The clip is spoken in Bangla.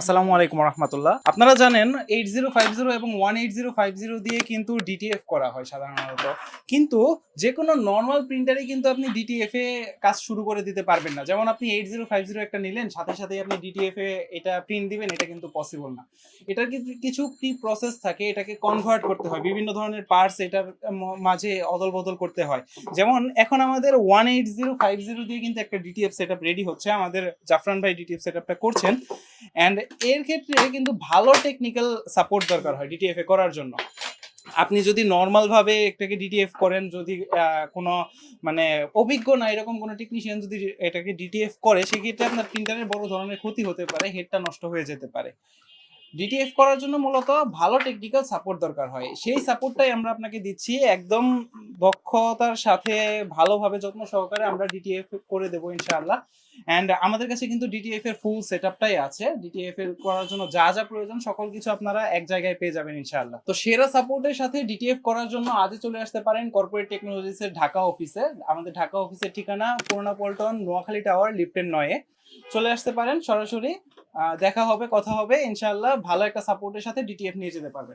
আসসালামু আলাইকুম রহমতুল্লাহ। আপনারা জানেন এইট জিরো ফাইভ জিরো এবং one eight zero five zero দিয়ে কিন্তু ডিটিএফ করা হয় সাধারণত। কিন্তু যে কোনো নর্মাল প্রিন্টারে কিন্তু আপনি ডিটিএফ এ কাজ শুরু করে দিতে পারবেন না। যেমন আপনি এইট জিরো ফাইভ জিরো একটা নিলেন, সাথে সাথে আপনি ডিটিএফ এ এটা প্রিন্ট দিবেন, এটা কিন্তু পসিবল না। এটার কিছু- প্রি প্রসেস থাকে, এটাকে কনভার্ট করতে হয়। বিভিন্ন ধরনের পার্টস এটার মাঝে অদল বদল করতে হয়। যেমন এখন আমাদের one eight zero five zero দিয়ে কিন্তু একটা ডিটিএফ সেট রেডি হচ্ছে। আমাদের জাফরান ভাই ডিটিএফ সেট আপটা করছেন। অ্যান্ড এর ক্ষেত্রে কিন্তু ভালো টেকনিক্যাল সাপোর্ট দরকার হয় ডিটিএফ এ করার জন্য। আপনি যদি নর্মাল ভাবে একটাকে ডিটিএফ করেন, যদি কোনো মানে অভিজ্ঞ না, এরকম কোনো টেকনিশিয়ান যদি এটাকে ডিটিএফ করে, সেক্ষেত্রে আপনার প্রিন্টারের বড় ধরনের ক্ষতি হতে পারে হেডটা নষ্ট হয়ে যেতে পারে। ডিটিএফ করার জন্য মূলত ভালো টেকনিক্যাল সাপোর্ট দরকার হয়। সেই সাপোর্টটাই আমরা আপনাকে দিচ্ছি। একদম দক্ষতার সাথে ভালোভাবে যত্ন সহকারে আমরা ডিটিএফ করে দেবো ইনশাআল্লাহ। অ্যান্ড আমাদের কাছে কিন্তু ডিটিএফ এর ফুল সেটআপটাই আছে। ডিটিএফ এর করার জন্য যা যা প্রয়োজন, সকল কিছু আপনারা এক জায়গায় পেয়ে যাবেন ইনশাআল্লাহ। তো সেরা সাপোর্টের সাথে ডিটিএফ করার জন্য আজই চলে আসতে পারেন কর্পোরেট টেকনোলজিস এর ঢাকা অফিসে আমাদের ঢাকা অফিসের ঠিকানা পুরোনা পল্টন নোয়াখালী টাওয়ার লিফটেন নয়ে চলে আসতে পারেন সরাসরি। দেখা হবে, কথা হবে। ইনশাআল্লাহ ভালো একটা সাপোর্টের সাথে ডিটিএফ নিয়ে যেতে পারবেন।